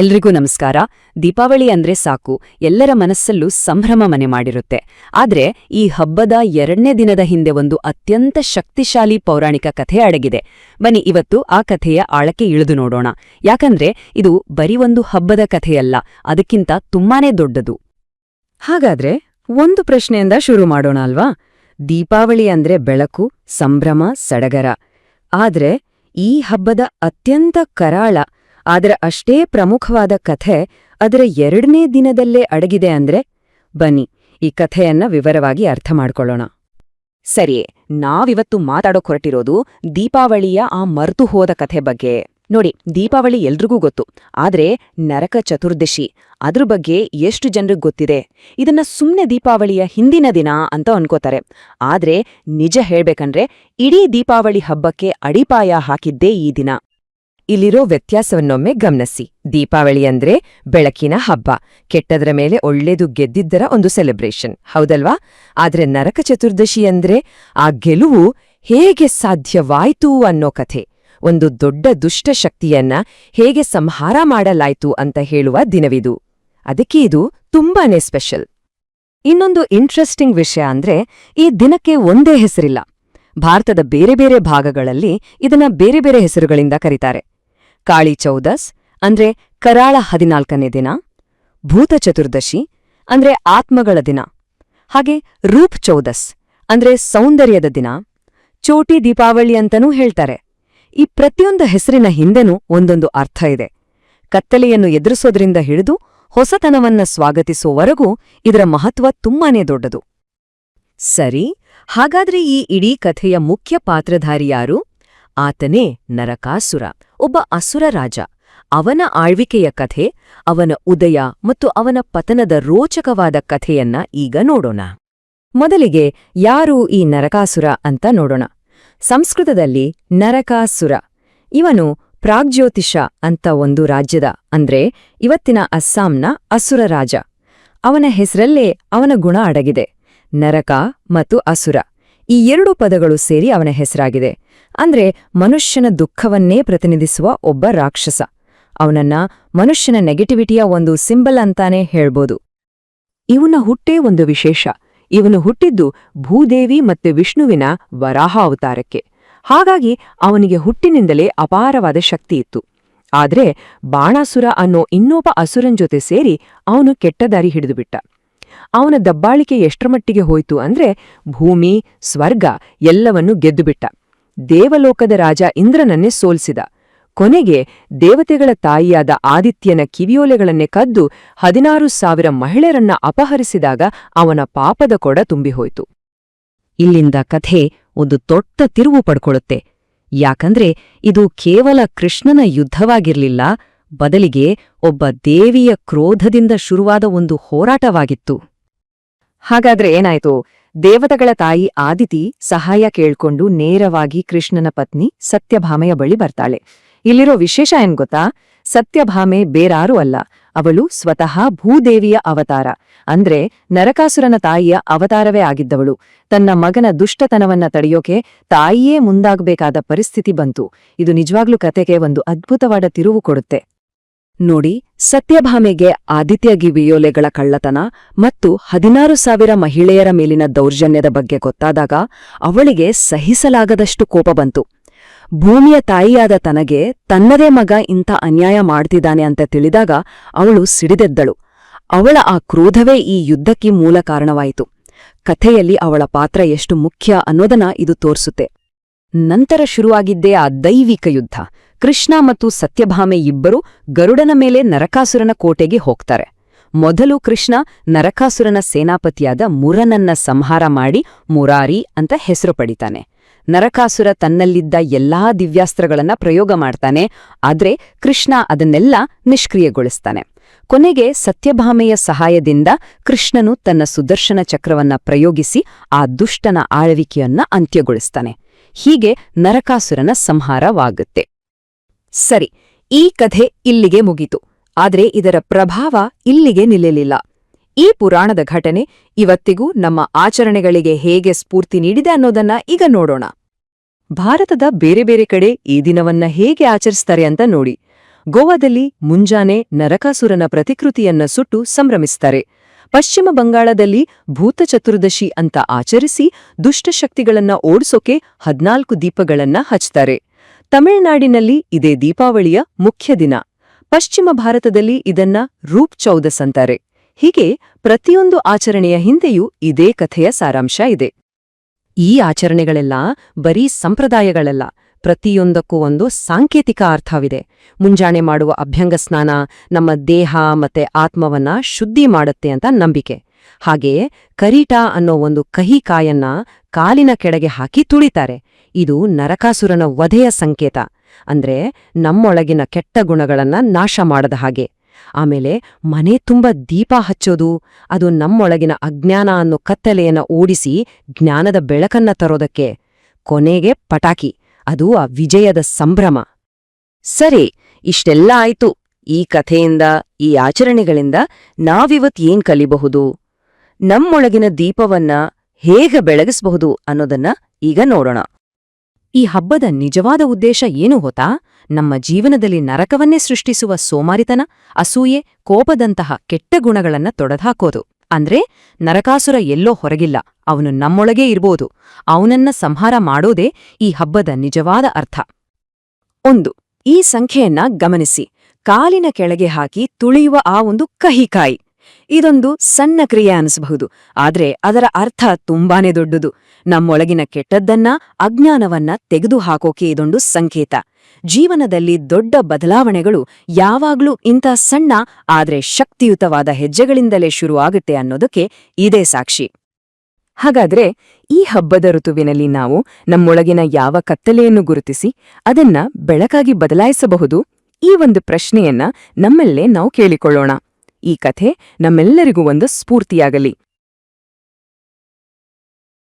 ಎಲ್ರಿಗೂ ನಮಸ್ಕಾರ. ದೀಪಾವಳಿ ಅಂದ್ರೆ ಸಾಕು. ಎಲ್ಲರ ಮನಸ್ಸಲ್ಲೂ ಸಂಭ್ರಮ ಮನೆ ಮಾಡಿರುತ್ತೆ. ಆದ್ರೆ ಈ ಹಬ್ಬದ ಎರಡನೇ ದಿನದ ಹಿಂದೆ ಒಂದು ಅತ್ಯಂತ ಶಕ್ತಿಶಾಲಿ ಪೌರಾಣಿಕ ಕಥೆ ಅಡಗಿದೆ. ಬನ್ನಿ, ಇವತ್ತು ಆ ಕಥೆಯ ಆಳಕ್ಕೆ ಇಳಿದು ನೋಡೋಣ. ಯಾಕಂದ್ರೆ ಇದು ಬರೀ ಒಂದು ಹಬ್ಬದ ಕಥೆಯಲ್ಲ, ಅದಕ್ಕಿಂತ ತುಂಬಾನೇ ದೊಡ್ಡದು. ಹಾಗಾದ್ರೆ ಒಂದು ಪ್ರಶ್ನೆಯಿಂದ ಶುರು ಮಾಡೋಣ ಅಲ್ವಾ? ದೀಪಾವಳಿ ಅಂದ್ರೆ ಬೆಳಕು, ಸಂಭ್ರಮ, ಸಡಗರ. ಆದ್ರೆ ಈ ಹಬ್ಬದ ಅತ್ಯಂತ ಕರಾಳ ಆದರೆ ಅಷ್ಟೇ ಪ್ರಮುಖವಾದ ಕಥೆ ಅದರ ಎರಡನೇ ದಿನದಲ್ಲೇ ಅಡಗಿದೆ ಅಂದ್ರೆ ಬನ್ನಿ, ಈ ಕಥೆಯನ್ನ ವಿವರವಾಗಿ ಅರ್ಥ ಮಾಡ್ಕೊಳ್ಳೋಣ. ಸರಿಯೇ, ನಾವಿವತ್ತು ಮಾತಾಡೋಕ್ ಹೊರಟಿರೋದು ದೀಪಾವಳಿಯ ಆ ಮರ್ತು ಹೋದ ಕಥೆ ಬಗ್ಗೆ. ನೋಡಿ, ದೀಪಾವಳಿ ಎಲ್ರಿಗೂ ಗೊತ್ತು, ಆದ್ರೆ ನರಕ ಚತುರ್ದಶಿ, ಅದ್ರ ಬಗ್ಗೆ ಎಷ್ಟು ಜನರಿಗೆ ಗೊತ್ತಿದೆ? ಇದನ್ನ ಸುಮ್ಮನೆ ದೀಪಾವಳಿಯ ಹಿಂದಿನ ದಿನ ಅಂತ ಅನ್ಕೋತಾರೆ. ಆದ್ರೆ ನಿಜ ಹೇಳ್ಬೇಕಂದ್ರೆ ಇಡೀ ದೀಪಾವಳಿ ಹಬ್ಬಕ್ಕೆ ಅಡಿಪಾಯ ಹಾಕಿದ್ದೇ ಈ ದಿನ. ಇಲ್ಲಿರೋ ವ್ಯತ್ಯಾಸವನ್ನೊಮ್ಮೆ ಗಮನಿಸಿ. ದೀಪಾವಳಿ ಅಂದ್ರೆ ಬೆಳಕಿನ ಹಬ್ಬ. ಕೆಟ್ಟದರ ಮೇಲೆ ಒಳ್ಳೇದು ಗೆದ್ದಿದ್ದರ ಒಂದು ಸೆಲೆಬ್ರೇಷನ್ ಹೌದಲ್ವಾ? ಆದ್ರೆ ನರಕ ಚತುರ್ದಶಿ ಅಂದ್ರೆ ಆ ಗೆಲುವು ಹೇಗೆ ಸಾಧ್ಯವಾಯ್ತು ಅನ್ನೋ ಕಥೆ. ಒಂದು ದೊಡ್ಡ ದುಷ್ಟ ಶಕ್ತಿಯನ್ನ ಹೇಗೆ ಸಂಹಾರ ಮಾಡಲಾಯ್ತು ಅಂತ ಹೇಳುವ ದಿನವಿದು. ಅದಕ್ಕೆ ಇದು ತುಂಬಾನೇ ಸ್ಪೆಷಲ್ ಇನ್ನೊಂದು ಇಂಟ್ರೆಸ್ಟಿಂಗ್ ವಿಷಯ ಅಂದ್ರೆ ಈ ದಿನಕ್ಕೆ ಒಂದೇ ಹೆಸರಿಲ್ಲ. ಭಾರತದ ಬೇರೆ ಬೇರೆ ಭಾಗಗಳಲ್ಲಿ ಇದನ್ನ ಬೇರೆ ಬೇರೆ ಹೆಸರುಗಳಿಂದ ಕರೀತಾರೆ. ಕಾಳಿ ಚೌದಸ್, ಅಂದ್ರೆ ಕರಾಳ ಹದಿನಾಲ್ಕನೇ ದಿನ, ಭೂತ ಚತುರ್ದಶಿ, ಅಂದ್ರೆ ಆತ್ಮಗಳ ದಿನ. ಹಾಗೆ ರೂಪ್ ಚೌದಸ್, ಅಂದ್ರೆ ಸೌಂದರ್ಯದ ದಿನ, ಚೋಟಿ ದೀಪಾವಳಿ ಅಂತನೂ ಹೇಳ್ತಾರೆ. ಈ ಪ್ರತಿಯೊಂದು ಹೆಸರಿನ ಹಿಂದೆನೂ ಒಂದೊಂದು ಅರ್ಥ ಇದೆ. ಕತ್ತಲೆಯನ್ನು ಎದುರಿಸೋದ್ರಿಂದ ಹಿಡಿದು ಹೊಸತನವನ್ನ ಸ್ವಾಗತಿಸೋವರೆಗೂ ಇದರ ಮಹತ್ವ ತುಂಬಾನೇ ದೊಡ್ಡದು. ಸರಿ, ಹಾಗಾದ್ರೆ ಈ ಇಡೀ ಕಥೆಯ ಮುಖ್ಯ ಪಾತ್ರಧಾರಿ ಯಾರು? ಆತನೇ ನರಕಾಸುರ. ಒಬ್ಬ ಅಸುರ ರಾಜ. ಅವನ ಆಳ್ವಿಕೆಯ ಕಥೆ, ಅವನ ಉದಯ ಮತ್ತು ಅವನ ಪತನದ ರೋಚಕವಾದ ಕಥೆಯನ್ನ ಈಗ ನೋಡೋಣ. ಮೊದಲಿಗೆ ಯಾರು ಈ ನರಕಾಸುರ ಅಂತ ನೋಡೋಣ. ಸಂಸ್ಕೃತದಲ್ಲಿ ನರಕಾಸುರ. ಇವನು ಪ್ರಾಗ್ಜ್ಯೋತಿಷ ಅಂತ ಒಂದು ರಾಜ್ಯದ, ಅಂದ್ರೆ ಇವತ್ತಿನ ಅಸ್ಸಾಂನ ಅಸುರ ರಾಜ. ಅವನ ಹೆಸರಲ್ಲೇ ಅವನ ಗುಣ ಅಡಗಿದೆ. ನರಕ ಮತ್ತು ಅಸುರ. ಈ ಎರಡು ಪದಗಳು ಸೇರಿ ಅವನ ಹೆಸರಾಗಿದೆ. ಅಂದ್ರೆ ಮನುಷ್ಯನ ದುಃಖವನ್ನೇ ಪ್ರತಿನಿಧಿಸುವ ಒಬ್ಬ ರಾಕ್ಷಸ. ಅವನನ್ನ ಮನುಷ್ಯನ ನೆಗೆಟಿವಿಟಿಯ ಒಂದು ಸಿಂಬಲ್ ಅಂತಾನೆ ಹೇಳ್ಬೋದು. ಇವನ ಹುಟ್ಟೇ ಒಂದು ವಿಶೇಷ. ಇವನು ಹುಟ್ಟಿದ್ದು ಭೂದೇವಿ ಮತ್ತೆ ವಿಷ್ಣುವಿನ ವರಾಹ ಅವತಾರಕ್ಕೆ. ಹಾಗಾಗಿ ಅವನಿಗೆ ಹುಟ್ಟಿನಿಂದಲೇ ಅಪಾರವಾದ ಶಕ್ತಿ ಇತ್ತು. ಆದ್ರೆ ಬಾಣಾಸುರ ಅನ್ನೋ ಇನ್ನೊಬ್ಬ ಅಸುರನ್ ಜೊತೆ ಸೇರಿ ಅವನು ಕೆಟ್ಟದಾರಿ ಹಿಡಿದುಬಿಟ್ಟ ಅವನ ದಬ್ಬಾಳಿಕೆ ಎಷ್ಟರಮಟ್ಟಿಗೆ ಹೋಯಿತು ಅಂದ್ರೆ ಭೂಮಿ, ಸ್ವರ್ಗ ಎಲ್ಲವನ್ನೂ ಗೆದ್ದುಬಿಟ್ಟ. ದೇವಲೋಕದ ರಾಜ ಇಂದ್ರನನ್ನೇ ಸೋಲ್ಸಿದ. ಕೊನೆಗೆ ದೇವತೆಗಳ ತಾಯಿಯಾದ ಆದಿತ್ಯನ ಕಿವಿಯೋಲೆಗಳನ್ನೇ ಕದ್ದು ಹದಿನಾರು ಸಾವಿರ ಮಹಿಳೆಯರನ್ನ ಅಪಹರಿಸಿದಾಗ ಅವನ ಪಾಪದ ಕೊಡ ತುಂಬಿಹೋಯ್ತು. ಇಲ್ಲಿಂದ ಕಥೆ ಒಂದು ದೊಡ್ಡ ತಿರುವು ಪಡ್ಕೊಳ್ಳುತ್ತೆ. ಯಾಕಂದ್ರೆ ಇದು ಕೇವಲ ಕೃಷ್ಣನ ಯುದ್ಧವಾಗಿರ್ಲಿಲ್ಲ ಬದಲಿಗೆ ಒಬ್ಬ ದೇವಿಯ ಕ್ರೋಧದಿಂದ ಶುರುವಾದ ಒಂದು ಹೋರಾಟವಾಗಿತ್ತು. ಹಾಗಾದ್ರೆ ಏನಾಯ್ತು? ದೇವತೆಗಳ ತಾಯಿ ಆದಿತಿ ಸಹಾಯ ಕೇಳ್ಕೊಂಡು ನೇರವಾಗಿ ಕೃಷ್ಣನ ಪತ್ನಿ ಸತ್ಯಭಾಮೆಯ ಬಳಿ ಬರ್ತಾಳೆ. ಇಲ್ಲಿರೋ ವಿಶೇಷ ಏನ್ ಗೊತ್ತಾ? ಸತ್ಯಭಾಮೆ ಬೇರಾರೂ ಅಲ್ಲ, ಅವಳು ಸ್ವತಃ ಭೂದೇವಿಯ ಅವತಾರ. ಅಂದ್ರೆ ನರಕಾಸುರನ ತಾಯಿಯ ಅವತಾರವೇ ಆಗಿದ್ದವಳು. ತನ್ನ ಮಗನ ದುಷ್ಟತನವನ್ನ ತಡೆಯೋಕೆ ತಾಯಿಯೇ ಮುಂದಾಗಬೇಕಾದ ಪರಿಸ್ಥಿತಿ ಬಂತು. ಇದು ನಿಜವಾಗ್ಲೂ ಕತೆಗೆ ಒಂದು ಅದ್ಭುತವಾದ ತಿರುವು ಕೊಡುತ್ತೆ. ನೋಡಿ, ಸತ್ಯಭಾಮೆಗೆ ಆದಿತ್ಯ ಗಿವಿಯೋಲೆಗಳ ಕಳ್ಳತನ ಮತ್ತು ಹದಿನಾರು ಸಾವಿರ ಮಹಿಳೆಯರ ಮೇಲಿನ ದೌರ್ಜನ್ಯದ ಬಗ್ಗೆ ಗೊತ್ತಾದಾಗ ಅವಳಿಗೆ ಸಹಿಸಲಾಗದಷ್ಟು ಕೋಪ ಬಂತು. ಭೂಮಿಯ ತಾಯಿಯಾದ ತನಗೆ ತನ್ನದೇ ಮಗ ಇಂಥ ಅನ್ಯಾಯ ಮಾಡ್ತಿದ್ದಾನೆ ಅಂತ ತಿಳಿದಾಗ ಅವಳು ಸಿಡಿದೆದ್ದಳು. ಅವಳ ಆ ಕ್ರೋಧವೇ ಈ ಯುದ್ಧಕ್ಕೆ ಮೂಲ ಕಾರಣವಾಯಿತು. ಕಥೆಯಲ್ಲಿ ಅವಳ ಪಾತ್ರ ಎಷ್ಟು ಮುಖ್ಯ ಅನ್ನೋದನ್ನ ಇದು ತೋರಿಸುತ್ತೆ. ನಂತರ ಶುರುವಾಗಿದ್ದೇ ಆ ದೈವಿಕ ಯುದ್ಧ. ಕೃಷ್ಣ ಮತ್ತು ಸತ್ಯಭಾಮೆ ಇಬ್ಬರು ಗರುಡನ ಮೇಲೆ ನರಕಾಸುರನ ಕೋಟೆಗೆ ಹೋಗ್ತಾರೆ. ಮೊದಲು ಕೃಷ್ಣ ನರಕಾಸುರನ ಸೇನಾಪತಿಯಾದ ಮುರನನ್ನ ಸಂಹಾರ ಮಾಡಿ ಮುರಾರಿ ಅಂತ ಹೆಸರು ಪಡಿತಾನೆ. ನರಕಾಸುರ ತನ್ನಲ್ಲಿದ್ದ ಎಲ್ಲಾ ದಿವ್ಯಾಸ್ತ್ರಗಳನ್ನ ಪ್ರಯೋಗ ಮಾಡ್ತಾನೆ, ಆದ್ರೆ ಕೃಷ್ಣ ಅದನ್ನೆಲ್ಲ ನಿಷ್ಕ್ರಿಯಗೊಳಿಸ್ತಾನೆ. ಕೊನೆಗೆ ಸತ್ಯಭಾಮೆಯ ಸಹಾಯದಿಂದ ಕೃಷ್ಣನು ತನ್ನ ಸುದರ್ಶನ ಚಕ್ರವನ್ನ ಪ್ರಯೋಗಿಸಿ ಆ ದುಷ್ಟನ ಆಳ್ವಿಕೆಯನ್ನ ಅಂತ್ಯಗೊಳಿಸ್ತಾನೆ. ಹೀಗೆ ನರಕಾಸುರನ ಸಂಹಾರವಾಗುತ್ತೆ. ಸರಿ, ಈ ಕಥೆ ಇಲ್ಲಿಗೆ ಮುಗಿತು. ಆದರೆ ಇದರ ಪ್ರಭಾವ ಇಲ್ಲಿಗೆ ನಿಲ್ಲಲಿಲ್ಲ. ಈ ಪುರಾಣದ ಘಟನೆ ಇವತ್ತಿಗೂ ನಮ್ಮ ಆಚರಣೆಗಳಿಗೆ ಹೇಗೆ ಸ್ಫೂರ್ತಿ ನೀಡಿದೆ ಅನ್ನೋದನ್ನ ಈಗ ನೋಡೋಣ. ಭಾರತದ ಬೇರೆ ಬೇರೆ ಕಡೆ ಈ ದಿನವನ್ನ ಹೇಗೆ ಆಚರಿಸ್ತಾರೆ ಅಂತ ನೋಡಿ. ಗೋವಾದಲ್ಲಿ ಮುಂಜಾನೆ ನರಕಾಸುರನ ಪ್ರತಿಕೃತಿಯನ್ನ ಸುಟ್ಟು ಸಂಭ್ರಮಿಸ್ತಾರೆ. ಪಶ್ಚಿಮ ಬಂಗಾಳದಲ್ಲಿ ಭೂತ ಚತುರ್ದಶಿ ಅಂತ ಆಚರಿಸಿ ದುಷ್ಟಶಕ್ತಿಗಳನ್ನ ಓಡಿಸೋಕೆ ಹದ್ನಾಲ್ಕು ದೀಪಗಳನ್ನ ಹಚ್ತಾರೆ. ತಮಿಳುನಾಡಿನಲ್ಲಿ ಇದೇ ದೀಪಾವಳಿಯ ಮುಖ್ಯ ದಿನ. ಪಶ್ಚಿಮ ಭಾರತದಲ್ಲಿ ಇದನ್ನ ರೂಪ್ ಚೌದಸ್ ಅಂತಾರೆ. ಹೀಗೆ ಪ್ರತಿಯೊಂದು ಆಚರಣೆಯ ಹಿಂದೆಯೂ ಇದೇ ಕಥೆಯ ಸಾರಾಂಶ ಇದೆ. ಈ ಆಚರಣೆಗಳೆಲ್ಲ ಬರೀ ಸಂಪ್ರದಾಯಗಳಲ್ಲ, ಪ್ರತಿಯೊಂದಕ್ಕೂ ಒಂದು ಸಾಂಕೇತಿಕ ಅರ್ಥವಿದೆ. ಮುಂಜಾನೆ ಮಾಡುವ ಅಭ್ಯಂಗ ಸ್ನಾನ ನಮ್ಮ ದೇಹ ಮತ್ತೆ ಆತ್ಮವನ್ನ ಶುದ್ಧಿ ಮಾಡುತ್ತೆ ಅಂತ ನಂಬಿಕೆ. ಹಾಗೆಯೇ ಕರೀಟ ಅನ್ನೋ ಒಂದು ಕಹಿ ಕಾಯನ್ನ ಕಾಲಿನ ಕೆಳಗೆ ಹಾಕಿ ತುಳಿತಾರೆ. ಇದು ನರಕಾಸುರನ ವಧೆಯ ಸಂಕೇತ. ಅಂದ್ರೆ ನಮ್ಮೊಳಗಿನ ಕೆಟ್ಟ ಗುಣಗಳನ್ನ ನಾಶ ಮಾಡದ ಹಾಗೆ. ಆಮೇಲೆ ಮನೆ ತುಂಬ ದೀಪ ಹಚ್ಚೋದು, ಅದು ನಮ್ಮೊಳಗಿನ ಅಜ್ಞಾನ ಅನ್ನೋ ಕತ್ತಲೆಯನ್ನ ಓಡಿಸಿ ಜ್ಞಾನದ ಬೆಳಕನ್ನ ತರೋದಕ್ಕೆ. ಕೊನೆಗೆ ಪಟಾಕಿ, ಅದು ಆ ವಿಜಯದ ಸಂಭ್ರಮ. ಸರಿ, ಇಷ್ಟೆಲ್ಲ ಆಯ್ತು. ಈ ಕಥೆಯಿಂದ, ಈ ಆಚರಣೆಗಳಿಂದ ನಾವಿವತ್ ಏನ್ ಕಲಿಬಹುದು? ನಮ್ಮೊಳಗಿನ ದೀಪವನ್ನ ಹೇಗೆ ಬೆಳಗಿಸಬಹುದು ಅನ್ನೋದನ್ನ ಈಗ ನೋಡೋಣ. ಈ ಹಬ್ಬದ ನಿಜವಾದ ಉದ್ದೇಶ ಏನು ಹೊತಾ ನಮ್ಮ ಜೀವನದಲ್ಲಿ ನರಕವನ್ನೇ ಸೃಷ್ಟಿಸುವ ಸೋಮಾರಿತನ, ಅಸೂಯೆ, ಕೋಪದಂತಹ ಕೆಟ್ಟ ಗುಣಗಳನ್ನ ತೊಡೆದಾಕೋದು ಅಂದ್ರೆ ನರಕಾಸುರ ಎಲ್ಲೋ ಹೊರಗಿಲ್ಲ, ಅವನು ನಮ್ಮೊಳಗೇ ಇರ್ಬೋದು, ಅವನನ್ನ ಸಂಹಾರ ಮಾಡೋದೇ ಈ ಹಬ್ಬದ ನಿಜವಾದ ಅರ್ಥ. ಒಂದು, ಈ ಸಂಖ್ಯೆಯನ್ನ ಗಮನಿಸಿ. ಕಾಲಿನ ಕೆಳಗೆ ಹಾಕಿ ತುಳಿಯುವ ಆ ಒಂದು ಕಹಿಕಾಯಿ. ಇದೊಂದು ಸಣ್ಣ ಕ್ರಿಯೆ ಅನಿಸಬಹುದು, ಆದರೆ ಅದರ ಅರ್ಥ ತುಂಬಾನೇ ದೊಡ್ಡದು. ನಮ್ಮೊಳಗಿನ ಕೆಟ್ಟದ್ದನ್ನ, ಅಜ್ಞಾನವನ್ನ ತೆಗೆದುಹಾಕೋಕೆ ಇದೊಂದು ಸಂಕೇತ. ಜೀವನದಲ್ಲಿ ದೊಡ್ಡ ಬದಲಾವಣೆಗಳು ಯಾವಾಗ್ಲೂ ಇಂಥ ಸಣ್ಣ, ಆದರೆ ಶಕ್ತಿಯುತವಾದ ಹೆಜ್ಜೆಗಳಿಂದಲೇ ಶುರುವಾಗುತ್ತೆ ಅನ್ನೋದಕ್ಕೆ ಇದೇ ಸಾಕ್ಷಿ. ಹಾಗಾದ್ರೆ ಈ ಹಬ್ಬದ ಋತುವಿನಲ್ಲಿ ನಾವು ನಮ್ಮೊಳಗಿನ ಯಾವ ಕತ್ತಲೆಯನ್ನು ಗುರುತಿಸಿ ಅದನ್ನ ಬೆಳಕಾಗಿ ಬದಲಾಯಿಸಬಹುದು? ಈ ಒಂದು ಪ್ರಶ್ನೆಯನ್ನ ನಮ್ಮಲ್ಲೇ ನಾವು ಕೇಳಿಕೊಳ್ಳೋಣ. ಈ ಕಥೆ ನಮ್ಮೆಲ್ಲರಿಗೂ ಒಂದು ಸ್ಫೂರ್ತಿಯಾಗಲಿ.